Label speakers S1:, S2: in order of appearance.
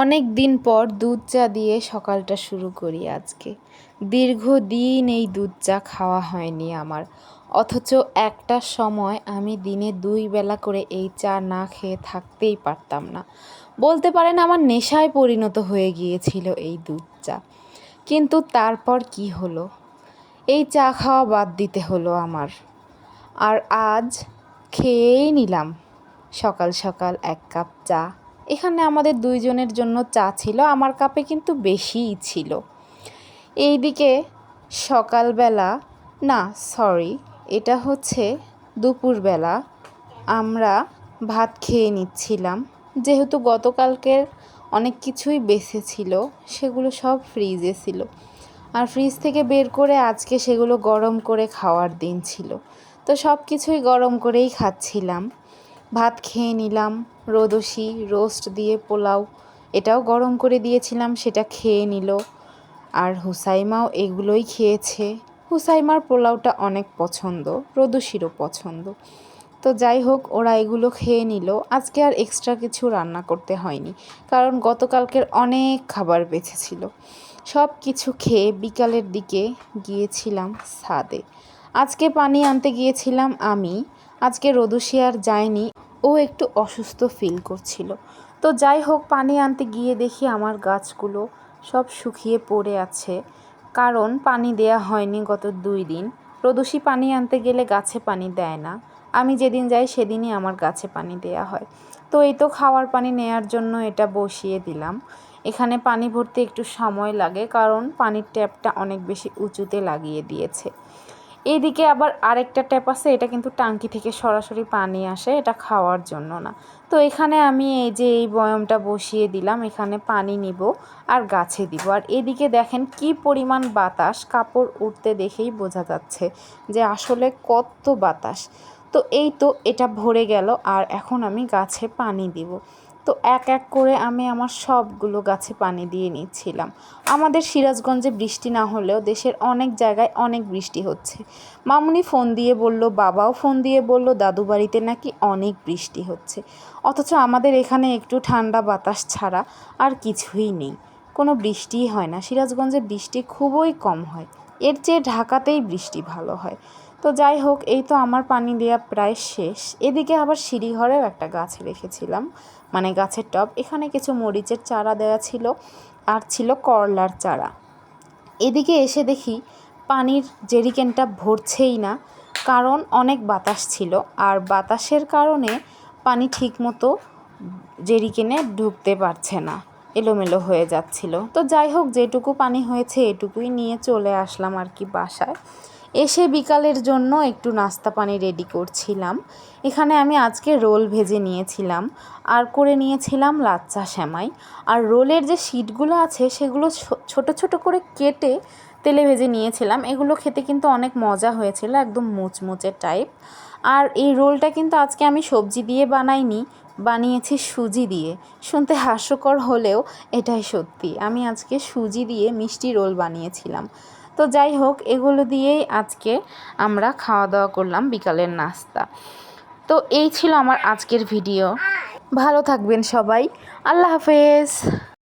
S1: অনেক দিন পর দুধ চা দিয়ে সকালটা শুরু করি আজকে। দীর্ঘদিন এই দুধ চা খাওয়া হয়নি আমার। অথচ একটা সময় আমি দিনে দুই বেলা করে এই চা না খেয়ে থাকতেই পারতাম না। বলতে পারেন আমার নেশায় পরিণত হয়ে গিয়েছিল এই দুধ চা। কিন্তু তারপর কি হলো? এই চা খাওয়া বাদ দিতে হলো আমার। আর আজ খেয়েই নিলাম সকাল সকাল এক কাপ চা। এখানে আমাদের দুইজনের জন্য চা ছিল, আমার কাপে কিন্তু বেশিই ছিল। এইদিকে সকালবেলা, না সরি এটা হচ্ছে দুপুরবেলা আমরা ভাত খেয়ে নিচ্ছিলাম। যেহেতু গতকালকের অনেক কিছুই বেঁচে ছিল, সেগুলো সব ফ্রিজে ছিল। আর ফ্রিজ থেকে বের করে আজকে সেগুলো গরম করে খাওয়ার দিন ছিল। তো সব কিছুই গরম করেই খাচ্ছিলাম। ভাত খেয়ে নিলাম রোদসি রোস্ট দিয়ে পোলাও। এটাও গরম করে দিয়েছিলাম, সেটা খেয়ে নিল। আর হুসাইমাও এগুলোই খেয়েছে। হুসাইমার পোলাওটা অনেক পছন্দ রোদসিরও পছন্দ। তো যাই হোক, ওরা এগুলো খেয়ে নিল। আজকে আর এক্সট্রা কিছু রান্না করতে হয়নি, কারণ গতকালকের অনেক খাবার বেঁচেছিল। সব কিছু খেয়ে বিকালের দিকে গিয়েছিলাম ছাদে। আজকে পানি আনতে গিয়েছিলাম আমি আজকে রোদসি আর যায়নি। ও একটু অসুস্থ ফিল করছিল। তো যাই হোক, পানি আনতে গিয়ে দেখি আমার গাছগুলো সব শুকিয়ে পড়ে আছে। কারণ পানি দেয়া হয়নি গত দুই দিন। রোদসি পানি আনতে গেলে গাছে পানি দেয় না। আমি যেদিন যাই সেদিনই আমার গাছে পানি দেয়া হয়। তো এই তো খাওয়ার পানি নেয়ার জন্য এটা বসিয়ে দিলাম। এখানে পানি ভরতে একটু সময় লাগে, কারণ পানির ট্যাপটা অনেক বেশি উঁচুতে লাগিয়ে দিয়েছে। এইদিকে আবার আরেকটা ট্যাপ আছে, এটা কিন্তু টাঙ্কি থেকে সরাসরি পানি আসে, এটা খাওয়ার জন্য না। তো এখানে আমি এই যে এই বয়মটা বসিয়ে দিলাম, এখানে পানি নিব আর গাছে দিব। আর এদিকে দেখেন কি পরিমাণ বাতাস, কাপড় উঠতে দেখেই বোঝা যাচ্ছে যে আসলে কত বাতাস। তো এই তো এটা ভরে গেল, আর এখন আমি গাছে পানি দিব। তো এক এক করে আমি আমার সবগুলো গাছে পানি দিয়ে নিচ্ছিলাম। আমাদের সিরাজগঞ্জে বৃষ্টি না হলেও দেশের অনেক জায়গায় অনেক বৃষ্টি হচ্ছে। মামুনি ফোন দিয়ে বলল, বাবাও ফোন দিয়ে বলল, দাদু বাড়িতে নাকি অনেক বৃষ্টি হচ্ছে। অথচ আমাদের এখানে একটু ঠান্ডা বাতাস ছাড়া আর কিছুই নেই। কোনো বৃষ্টিই হয় না। সিরাজগঞ্জে বৃষ্টি খুবই কম হয়। এর চেয়ে ঢাকাতেই বৃষ্টি ভালো হয়। তো যাই হোক, এই তো আমার পানি দেওয়া প্রায় শেষ। এদিকে আবার সিঁড়িঘরেও একটা গাছ রেখেছিলাম মানে গাছের টব। এখানে কিছু মরিচের চারা দেওয়া ছিল, আর ছিল করলার চারা। এদিকে এসে দেখি পানির জেরিকেনটা ভরছেই না, কারণ অনেক বাতাস ছিল, আর বাতাসের কারণে পানি ঠিকমতো জেরিকেনে ঢুকতে পারছে না, এলোমেলো হয়ে যাচ্ছিল। তো যাই হোক, যেটুকু পানি হয়েছে এটুকুই নিয়ে চলে আসলাম আর কি বাসায়। এসে বিকালের জন্য একটু নাস্তা পানি রেডি করছিলাম। এখানে আমি আজকে রোল ভেজে নিয়েছিলাম। আর করে নিয়েছিলাম লাচ্চা শ্যামাই আর রোলের যে শিটগুলো আছে, সেগুলো ছোট ছোট করে কেটে তেলে ভেজে নিয়েছিলাম। এগুলো খেতে কিন্তু অনেক মজা হয়েছিল, একদম মুচমুচে টাইপ আর এই রোলটা কিন্তু আজকে আমি সবজি দিয়ে বানাইনি, বানিয়েছি সুজি দিয়ে। শুনতে হাস্যকর হলেও এটাই সত্যি। আমি আজকে সুজি দিয়ে মিষ্টি রোল বানিয়েছিলাম। তো যাই হোক, এগুলো দিয়েই আজকে আমরা খাওয়া দাওয়া করলাম বিকালের নাস্তা। তো এই ছিল আমার আজকের ভিডিও। ভালো থাকবেন সবাই। আল্লাহ হাফেজ।